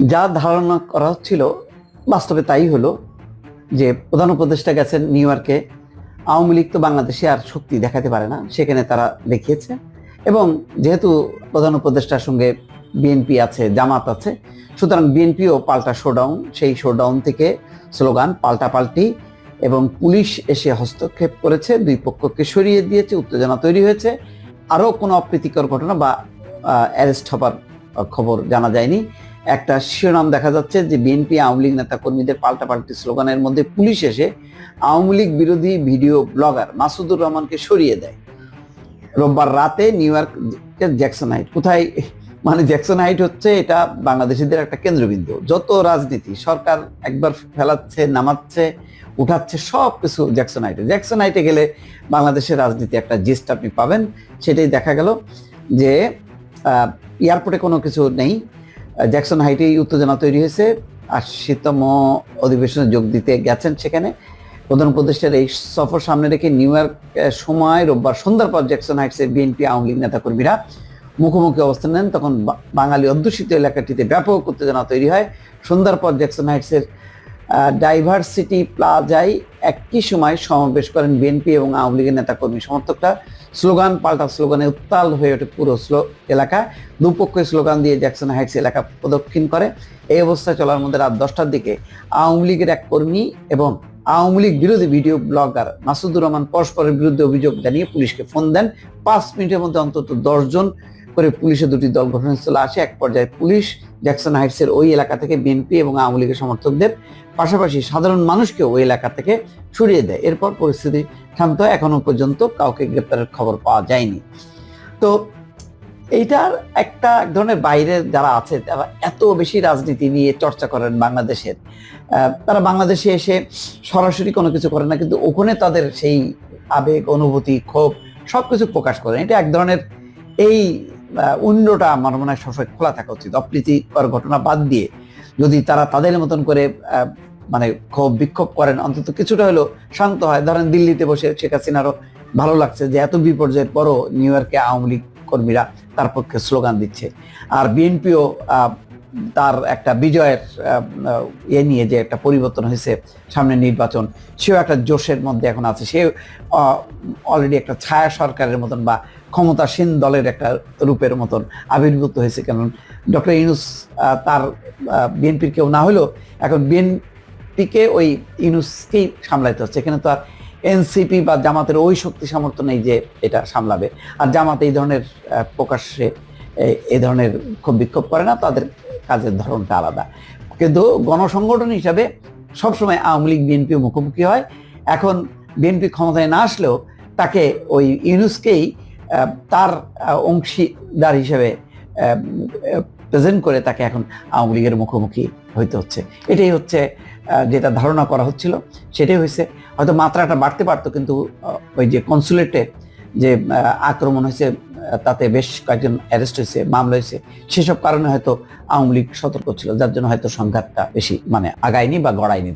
যা ধারণা করা হচ্ছিল, বাস্তবে তাই হলো যে প্রধান উপদেষ্টা গেছেন নিউ ইয়র্কে। আওয়ামী লীগ তো বাংলাদেশে আর শক্তি দেখাতে পারে না, সেখানে তারা দেখিয়েছে। এবং যেহেতু প্রধান উপদেষ্টার সঙ্গে বিএনপি আছে, জামাত আছে, সুতরাং বিএনপিও পাল্টা শোডাউন সেই শোডাউন থেকে স্লোগান পাল্টা পাল্টি এবং পুলিশ এসে হস্তক্ষেপ করেছে, দুই পক্ষকে সরিয়ে দিয়েছে, উত্তেজনা তৈরি হয়েছে। আরও কোনো অপ্রীতিকর ঘটনা বা অ্যারেস্ট হবার খবর জানা যায়নি। একটা শিরোনাম দেখা যাচ্ছে যে বিএনপি আওয়ামী লীগ নেতা কর্মীদের পাল্টাপাল্টি স্লোগানের মধ্যে পুলিশ এসে আওয়ামী লীগ বিরোধী ভিডিও ব্লগার মাসুদুর রহমানকে সরিয়ে দেয়। রোববার রাতে নিউ ইয়র্কের জ্যাকসন হাইট। কোথায়? মানে জ্যাকসন হাইট হচ্ছে এটা বাংলাদেশিদের একটা কেন্দ্রবিন্দু। যত রাজনীতি, সরকার একবার ফেলাচ্ছে, নামাচ্ছে, উঠাচ্ছে, সব কিছু জ্যাকসন হাইটে। জ্যাকসন হাইটে গেলে বাংলাদেশের রাজনীতি একটা জিস্ট আপনি পাবেন। সেটাই দেখা গেল যে এয়ারপোর্টে কোনো কিছু নেই। জ্যাকসন হাইটেই উত্তেজনা তৈরি হয়েছে আর আশিতম অধিবেশনে যোগ দিতে গেছেন সেখানে। প্রধান উপদেষ্টার এই সফর সামনে রেখে নিউ ইয়র্ক সময় রোববার সন্ধ্যার পর জ্যাকসন হাইটসের বিএনপি আওয়ামী লীগ নেতাকর্মীরা মুখোমুখি অবস্থান নেন। তখন বাঙালি অধ্যুষিত এলাকাটিতে ব্যাপক উত্তেজনা তৈরি হয়। সন্ধ্যার পর জ্যাকসন হাইটসের ডাইভার্সিটি প্লাজায় একই সময় সমাবেশ করেন বিএনপি এবং আওয়ামী লীগের নেতাকর্মী সমর্থকরা। স্লোগান, পাল্টা স্লোগানে উত্তাল হয়ে ওঠে পুরো এলাকা। দুপক্ষের স্লোগান দিয়ে জ্যাকসন হাইটস এলাকা প্রদক্ষিণ করে। এই অবস্থা চলার মধ্যে রাত দশটার দিকে আওয়ামী লীগের এক কর্মী এবং আওয়ামী লীগ বিরোধী ভিডিও ব্লগার মাসুদুর রহমান পরস্পরের বিরুদ্ধে অভিযোগ জানিয়ে পুলিশকে ফোন দেন। পাঁচ মিনিটের মধ্যে অন্তত দশজন করে পুলিশের দুটি দল ঘটনাস্থলে আসে। এক পর্যায়ে পুলিশ জ্যাকসন হাইটসের ওই এলাকা থেকে বিএনপি এবং আওয়ামী লীগের সমর্থকদের পাশাপাশি সাধারণ মানুষকে ওই এলাকা থেকে সরিয়ে দেয়। এরপর পরিস্থিতি শান্ত। এখনও পর্যন্ত কাউকে গ্রেপ্তারের খবর পাওয়া যায়নি। তো এইটার একটা এক ধরনের বাইরে যারা আছে, তারা এত বেশি রাজনীতি নিয়ে চর্চা করেন বাংলাদেশের। তারা বাংলাদেশে এসে সরাসরি কোনো কিছু করে না, কিন্তু ওখানে তাদের সেই আবেগ, অনুভূতি, ক্ষোভ সবকিছু প্রকাশ করেন। এটা এক ধরনের এই উইন্ডোটা আমার মনে হয় সবসময় খোলা থাকা উচিত। অপ্রীতিকর ঘটনা বাদ দিয়ে যদি তারা তাদের মতন করে মানে ক্ষোভ বিক্ষোভ করেন অন্তত কিছুটা হলেও শান্ত হয়। ধরেন দিল্লিতে বসে শেখ হাসিনারও ভালো লাগছে যে এত বিপর্যয়ের পরও নিউ ইয়র্কে আওয়ামী লীগ কর্মীরা তার পক্ষে স্লোগান দিচ্ছে। আর বিএনপিও তার একটা বিজয়ের আহ, ইয়ে নিয়ে যে একটা পরিবর্তন হয়েছে সামনে নির্বাচন সেও একটা জোশের মধ্যে এখন আছে। সে অলরেডি একটা ছায়া সরকারের মতন বা ক্ষমতাসীন দলের একটা রূপের মতন আবির্ভূত হয়েছে কেন? ডক্টর ইউনুস তার বিএনপির কেউ না হলেও এখন বিএনপিকে ওই ইউনুসকেই সামলাইতে হচ্ছে। এখানে তো আর এনসিপি বা জামাতের ওই শক্তি সামর্থ্য নেই যে এটা সামলাবে। আর জামাত এই ধরনের প্রকাশ্যে এই ধরনের খুব বিক্ষোভ করে না, তাদের কাজের ধরনটা আলাদা। কিন্তু গণসংগঠন হিসাবে সবসময় আওয়ামী লীগ, বিএনপি মুখোমুখি হয়। এখন বিএনপি ক্ষমতায় না আসলেও তাকে ওই ইউনুসকেই তার অংশীদার হিসেবে প্রেজেন্ট করে তাকে এখন আওয়ামী লীগের মুখোমুখি হইতে হচ্ছে। এটাই হচ্ছে যেটা ধারণা করা হচ্ছিল, সেটাই হয়েছে। হয়তো মাত্রাটা বাড়তে পারতো, কিন্তু ওই যে কনসুলেটে যে আক্রমণ হয়েছে তাতে বেশ কয়েকজন অ্যারেস্ট হয়েছে, মামলা হয়েছে, সেসব কারণে হয়তো আওয়ামী লীগ সতর্ক ছিল, যার জন্য হয়তো সংঘাতটা বেশি মানে আগায়নি বা গড়ায়নি।